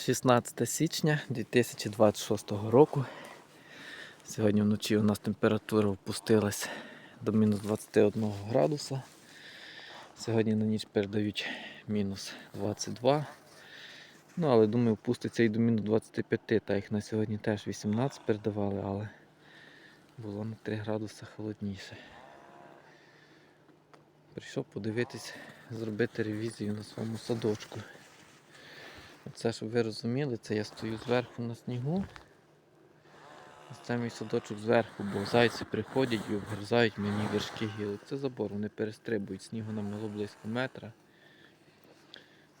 16 січня 2026 року. Сьогодні вночі у нас температура опустилась до мінус 21 градуса. Сьогодні на ніч передають мінус 22. Ну, але думаю, опуститься і до мінус 25, так як на сьогодні теж 18 передавали, але було на 3 градуси холодніше. Прийшов подивитись, зробити ревізію на своєму садочку. Це, щоб ви розуміли, це я стою зверху на снігу. Це мій садочок зверху, бо зайці приходять і обгризають мені вершки гілок. Це забор, вони перестрибують, снігу намело близько метра.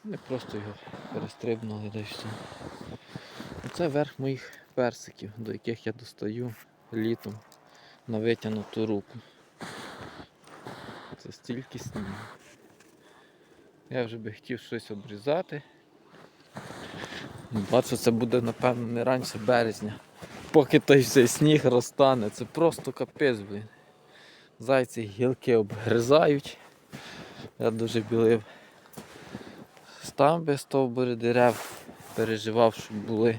Вони просто його перестрибнули десь. все. Це верх моїх персиків, до яких я достаю літом на витягнуту руку. Це стільки снігу. Я вже би хотів щось обрізати. Бачу, це буде, напевно, не раніше березня. Поки той цей сніг розтане, це просто капець, блін. Зайці гілки обгризають. Я дуже білив стамби стовбури дерев, переживав, щоб були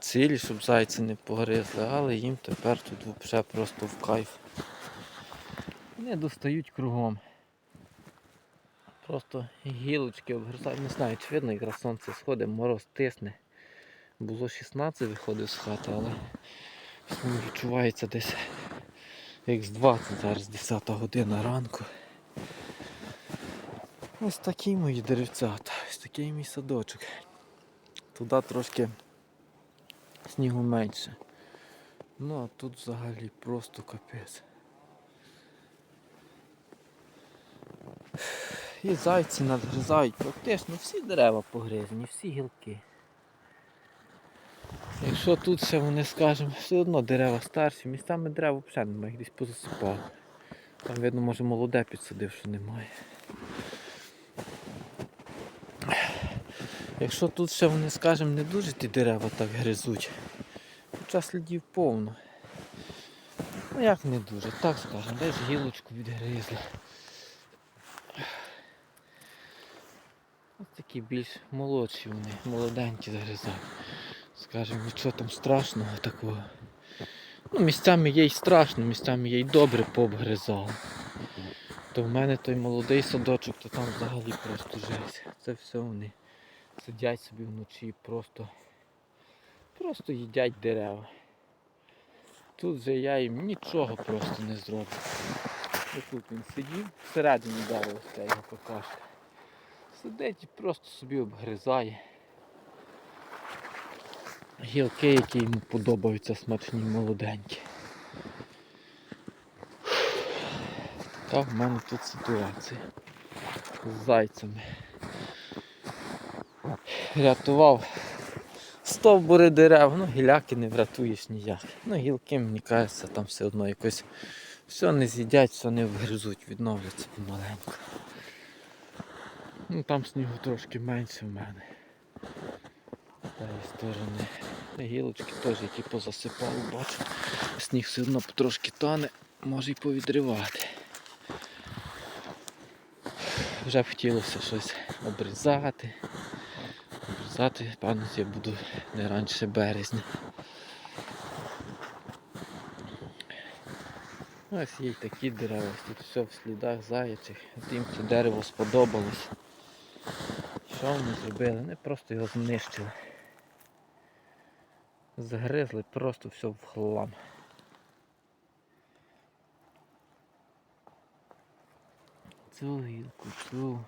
цілі, щоб зайці не погризли, але їм тепер тут взагалі просто в кайф. Вони достають кругом. Просто гілочки обгризають. Не знаю, чи видно, якраз сонце сходить, мороз тисне. Було 16, виходив з хати, але відчувається десь як з 20, зараз 10 година ранку. Ось такі мої деревцята, ось такий мій садочок. Туди трошки снігу менше. Ну а тут взагалі просто капець. І зайці надгризають практично всі дерева погризані, всі гілки. Якщо тут ще вони, скажімо, все одно дерева старші, місцями дерева взагалі немає, десь позасипав. Там видно, може молоде підсадив, що немає. Якщо тут ще вони, скажімо, не дуже ті дерева так гризуть, хоча слідів повно. Ну як не дуже, так скажемо, десь гілочку відгризли. Ось такі більш молодші вони, молоденькі загризають. Скажемо, нічого там страшного такого. Ну, місцями є й страшно, місцями є й добре пообгризало. То в мене той молодий садочок, то там взагалі просто жесть. Це все вони сидять собі вночі і просто, просто їдять дерева. Тут же я їм нічого просто не зроблю. Тут він сидів, всередині дерева ось його какашка. Сидить і просто собі обгризає. Гілки, які йому подобаються, смачні, молоденькі. Така в мене тут ситуація з зайцями. Рятував стовбури дерев, ну гіляки не врятуєш ніяк. Ну гілки, мені кажеться, там все одно якось все не з'їдять, все не вгризуть, відновляться помаленьку. Ну там снігу трошки менше в мене. З тієї сторони. Гілочки теж, які позасипали, бачу. Сніг все одно потрошки тане, може й повідривати. Вже б хотілося щось обрізати. Обрізати, певно, я буду не раніше березня. Ось є й такі дерева, тут все в слідах заячих. Тим це дерево сподобалось. Що вони зробили? Вони просто його знищили. Загризли просто все в хлам. Цю гілку, цю,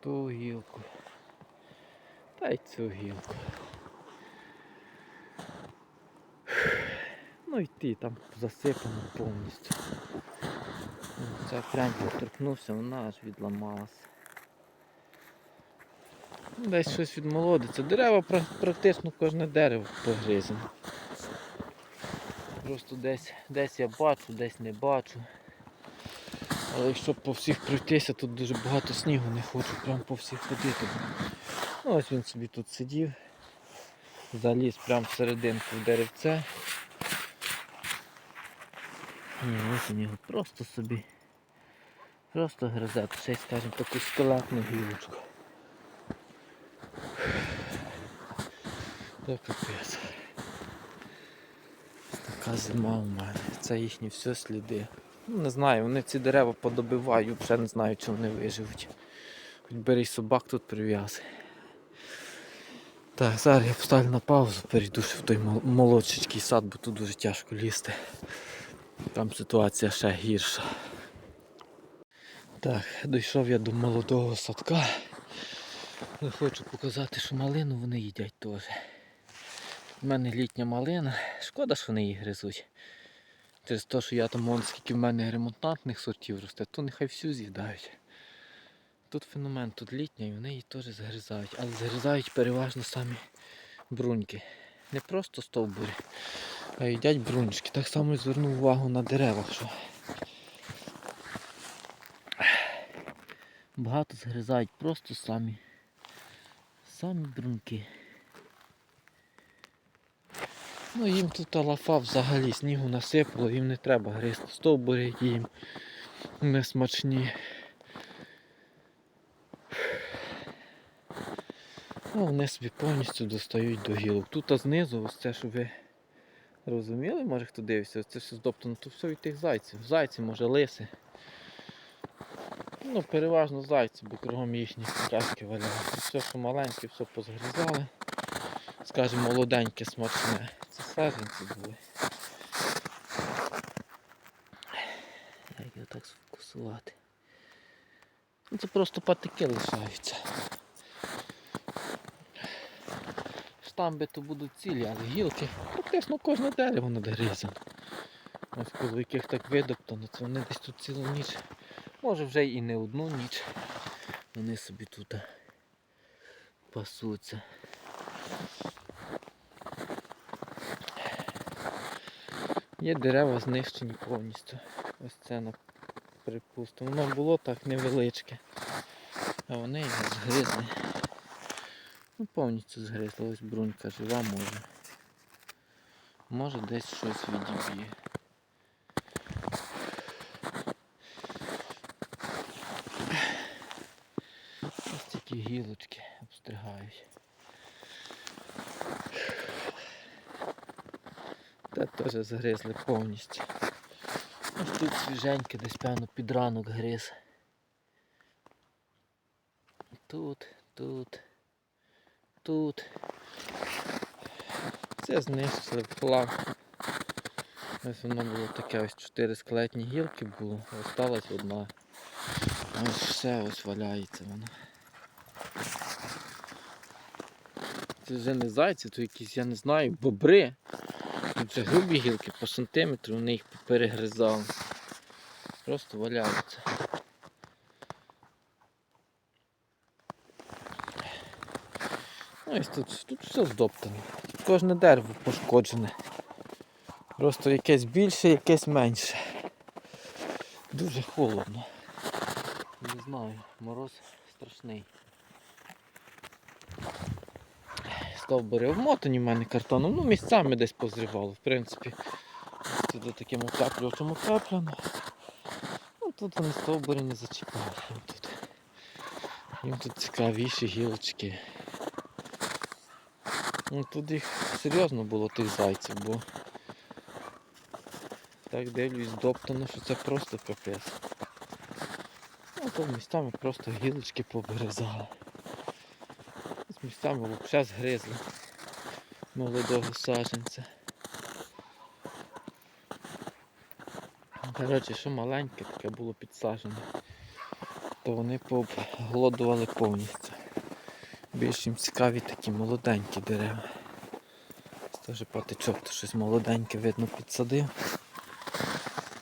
ту гілку. Та й цю гілку. Ну і ті там засипано повністю. Ця прям торкнувся, вона аж відламалася. Десь щось відмолодиться. Дерева практично кожне дерево погризане. Просто десь, десь я бачу, десь не бачу. Але якщо по всіх пройтися, тут дуже багато снігу, не хочу прям по всіх ходити. Ну, ось він собі тут сидів, заліз прямо в серединку в деревце. Ні, ось у нього просто собі. Просто гризе, ще й скажімо таку скелетну гілочку. То капець. Така зима у мене. Це їхні все сліди. Ну, не знаю, вони ці дерева подобивають, вже не знаю, чи вони виживуть. Хоч бери собак тут прив'язи. Так, зараз я поставлю на паузу, перейду ще в той мол- молодший сад, бо тут дуже тяжко лізти. Там ситуація ще гірша. Так, дійшов я до молодого садка. Хочу показати, що малину вони їдять теж. У мене літня малина. Шкода, що вони її гризуть. Через те, що я там вон скільки в мене ремонтантних сортів росте, то нехай всю з'їдають. Тут феномен, тут літня і вони її теж згризають, але згризають переважно самі бруньки. Не просто стовбури, а їдять бруньки. Так само і звернув увагу на деревах, що багато згризають просто самі. Самі бруньки. Ну їм тут лафа взагалі снігу насипало, їм не треба гризти. Стовбури їм не смачні. Ну, вони собі повністю достають до гілок. Тут знизу, ось це, що ви розуміли, може хто дивився, це все здоптано, то все від тих зайців. Зайці, може лиси. Ну, переважно зайці, бо кругом їхні качки валяються. Все, що маленьке, все позгризали. Скажімо, молоденьке, смачне. Це саджанці були. Як його так сфокусувати? Ну, це просто патики лишаються. Штамби то будуть цілі, але гілки, практично кожне дерево надгризано. Ось коло яких так видоптано, це вони десь тут цілу ніч. Може вже і не одну ніч. Вони собі тут пасуться. Є дерева знищені повністю. Ось це припустимо. Воно було так невеличке. А вони його згризли. Ну повністю згризли. Ось брунька жива може. Може десь щось відіб'є. Ось такі гілочки обстригають. Та теж згризли повністю. Ось тут свіженьке, десь певно під ранок гриз. Тут, тут, тут. Це знищили в хлам. Ось воно було таке, ось чотири скелетні гілки було, осталась одна. Ось все ось валяється воно. Це вже не зайці, то якісь, я не знаю, бобри. Вже грубі гілки по сантиметру, вони їх перегризали. Просто валяються. Ну, ось тут, тут все здоптано. Тут кожне дерево пошкоджене. Просто якесь більше, якесь менше. Дуже холодно. Не знаю, мороз страшний. Стовбури вмотані в мене картоном, ну місцями десь позривало, в принципі. Це таким утеплювачем утеплено. Ну тут вони стовбури не зачіпають. Їм тут, їм тут цікавіші гілочки. Ну тут їх серйозно було тих зайців, бо так дивлюсь доптано, що це просто капець. Ну то містами просто гілочки поберезали. Місцями взагалі згризли молодого саджанця. Коротше, що маленьке таке було підсаджене, то вони пообглодували повністю. Більш їм цікаві такі молоденькі дерева. Це теж патичок, то щось молоденьке видно підсадив.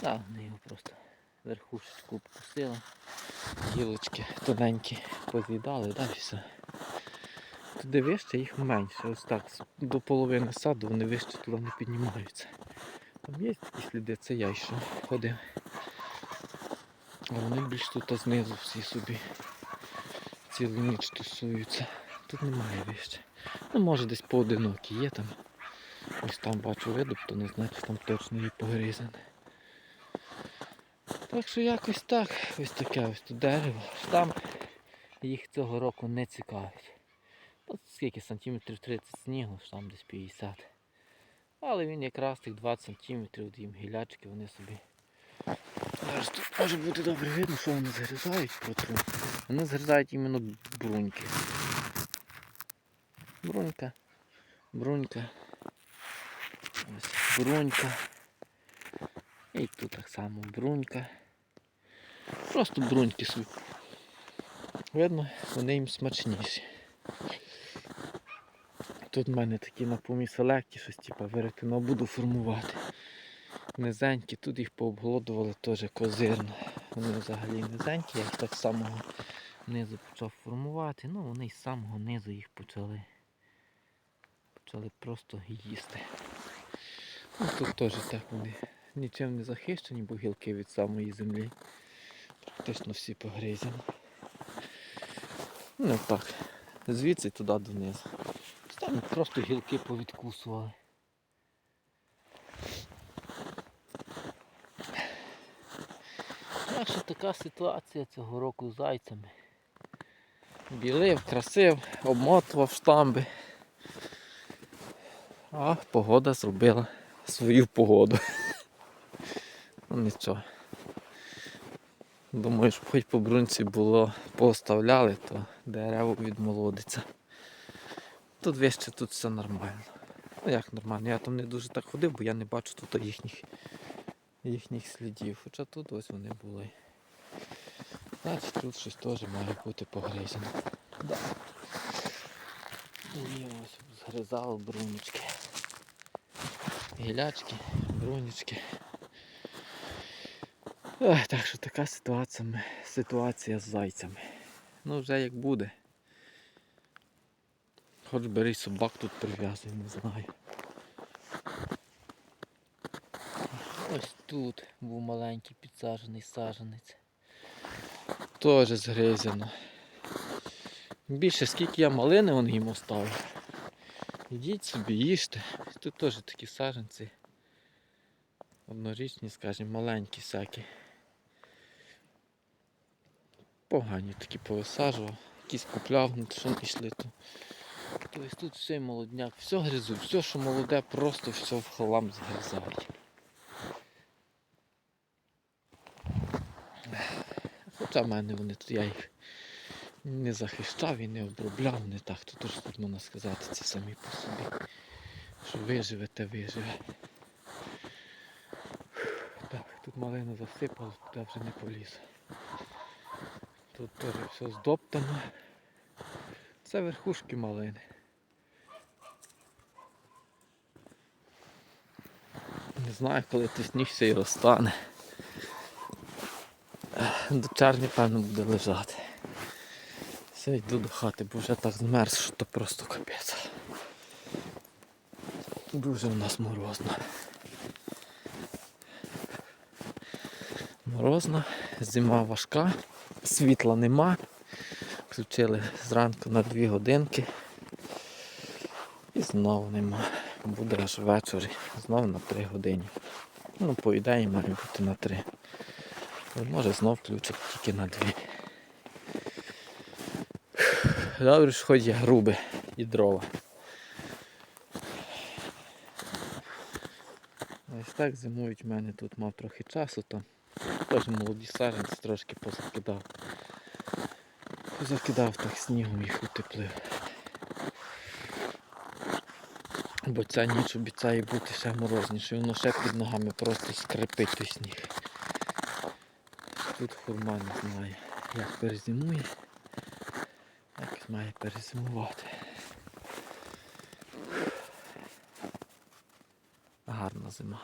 Так, вони його просто верхушечку обкусили. Гілочки тоненькі поз'їдали, да, і все. Туди вище їх менше. Ось так. До половини саду вони вище туди не піднімаються. Там є такі сліди, це я йшов, ходив. А вони більш тут знизу всі собі цілу ніч тусуються. Тут немає вище. Ну може десь поодинокі є там. Ось там бачу видоптано, значить там точно є погризане. Так що якось так, ось таке ось тут дерево. Там їх цього року не цікавить. Скільки сантиметрів 30 снігу, там десь 50. Але він якраз тих 20 сантиметрів, їм гілячки, вони собі. Зараз тут може бути добре видно, що вони згризають протру. Вони згризають іменно бруньки. Брунька, брунька. Ось брунька. І тут так само брунька. Просто бруньки собі. Видно, вони їм смачніші. Тут в мене такі на помі селекті щось типу веретено буду формувати. Низенькі, тут їх пообголодували теж козирно. Вони взагалі низенькі, я їх так самого низу почав формувати. Ну вони з самого низу їх почали. Почали просто їсти. Ну, тут теж так вони нічим не захищені, бо гілки від самої землі. Практично всі погризані. Ну так, звідси туди донизу. Там просто гілки повідкусували. Так що така ситуація цього року з зайцями. Білив, красив, обмотував штамби. А погода зробила свою погоду. Ну нічого. Думаю, щоб хоч по брунці було поставляли, то дерево відмолодиться. Тут вище тут все нормально. Ну як нормально, я там не дуже так ходив, бо я не бачу тут їхніх, їхніх слідів. Хоча тут ось вони були. Значить тут щось теж має бути погризено. Да. І ось згризали брунічки. Гілячки, брунічки. Ах, так що така ситуація, ситуація з зайцями. Ну вже як буде. Хоч бери собак тут прив'язуй, не знаю. Ось тут був маленький підсаджений саджанець. Теж згризено. Більше скільки я малини вон їм оставив. Ідіть собі, їжте. Тут теж такі саджанці. Однорічні, скажімо, маленькі всякі. Погані такі повисаджував. Якісь купляв, ну що йшли, то Тобто тут все молодняк, все гризу, все, що молоде, просто все в хлам згризають. Хоча в мене вони тут я їх не захищав і не обробляв, не так, то теж тут можна сказати це самі по собі. Що виживе, те виживе. Так, тут малину засипало, туди вже не поліз. Тут теж все здоптано. Це верхушки малини. Не знаю, коли сніг і розтане. До червня, певно, буде лежати. Все, йду до хати, бо вже так змерз, що то просто капець. Дуже у нас морозно. Морозно, зима важка, світла нема. Включили зранку на 2 годинки. І знову нема. Буде аж ввечері. Знову на 3 години. Ну, по ідеї має бути на 3. Але може знов включать тільки на 2. Добре, що хоч є грубе і дрова. Ось так зимують в мене тут мав трохи часу, там теж молоді саджанці трошки позакидав. Закидав так снігом їх утеплив. Бо ця ніч обіцяє бути ще морозніше, воно ще під ногами просто скрипить той сніг. Тут хурма не знає, як перезимує, як має перезимувати. Гарна зима.